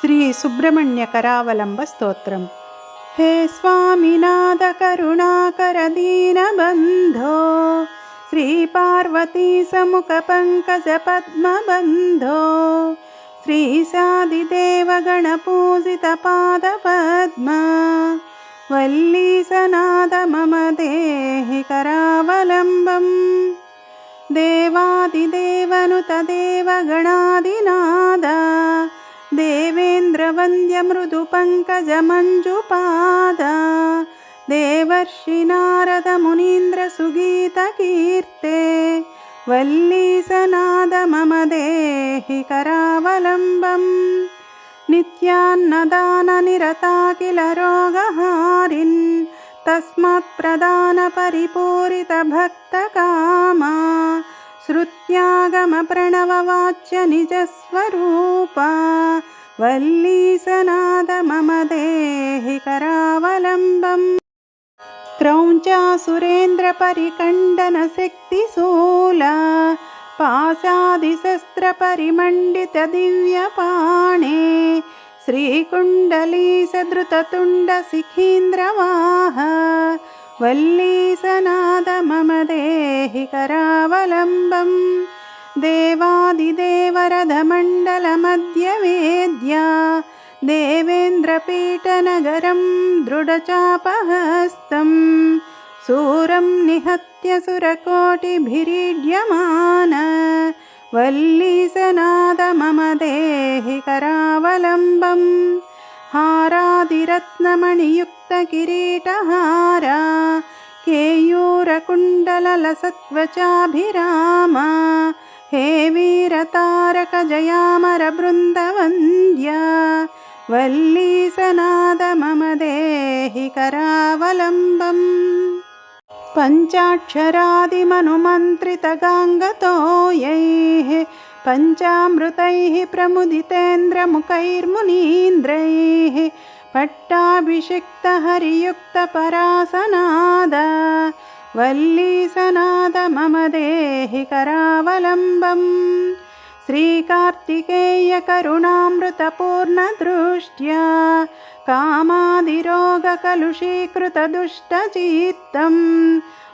श्रीसुब्रह्मण्यकरावलम्बस्तोत्रम्। हे स्वामिनाथकरुणाकरदीनबन्धो श्रीपार्वतीसमुखपङ्कजपद्मबन्धो श्रीसादिदेवगणपूजितपादपद्म वल्लीसनाद मम देहि करावलम्बम् देवादिदेवनुतदेवगणादिनाद देवेन्द्रवन्द्यमृदुपङ्कजमञ्जुपाद देवर्षि नारदमुनीन्द्रसुगीतकीर्ते वल्लीसनाद मम देहि करावलम्बम् नित्यान्नदाननिरता किल रोगहारिन् तस्मात्प्रदानपरिपूरितभक्तकामा श्रुत्यागमप्रणववाच्य निजस्वरूपा वल्लीसनाद मम देहि करावलम्बम् क्रौञ्चासुरेन्द्रपरिकण्डनशक्तिशूला पाशादिशस्त्रपरिमण्डितदिव्यपाणे श्रीकुण्डलीसधृततुण्डशिखीन्द्रवाह वल्लीसनाद मम देहि करावलम्बम्। देवादिदेवरथमण्डलमध्यवेद्या देवेन्द्रपीठनगरं दृढचापहस्तं सूरं निहत्य सुरकोटिभिरीड्यमान। वल्लीसनाद मम देहि करावलम्बम्। हारादिरत्नमणियुक्तकिरीटहारा केयूरकुण्डललसत्वचाभिरामा हे वीरतारकजयामरबृन्दवन्द्या वल्लीसनाद मम देहि करावलम्बम्। पञ्चाक्षरादिमनुमन्त्रितगाङ्गतो यैः पञ्चामृतैः प्रमुदितेन्द्रमुखैर्मुनीन्द्रैः पट्टाभिषिक्तहरियुक्तपरासनाद वल्लीसनाद मम देहि करावलम्बम्। श्रीकार्तिकेयकरुणामृतपूर्णदृष्ट्या कामादिरोगकलुषीकृतदुष्टचित्तं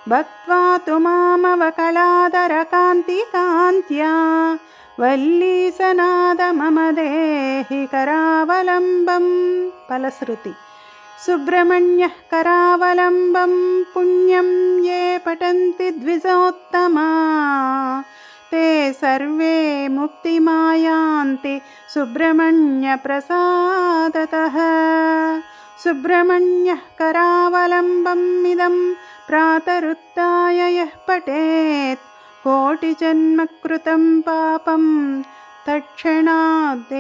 भक्त्वा तु मामवकलादरकान्तिकान्त्या वल्लीसनाद मम देहि करावलम्बं फलश्रुति। सुब्रह्मण्यः करावलम्बं पुण्यं ये पठन्ति द्विजोत्तमा। ते सर्वे मुक्तिमायान्ति सुब्रह्मण्यप्रसादतः। सुब्रह्मण्यः करावलम्बम् इदं प्रातरुत्थाय यः पठेत्। कोटिजन्मकृतं पापं तत्क्षणादेवनस्यति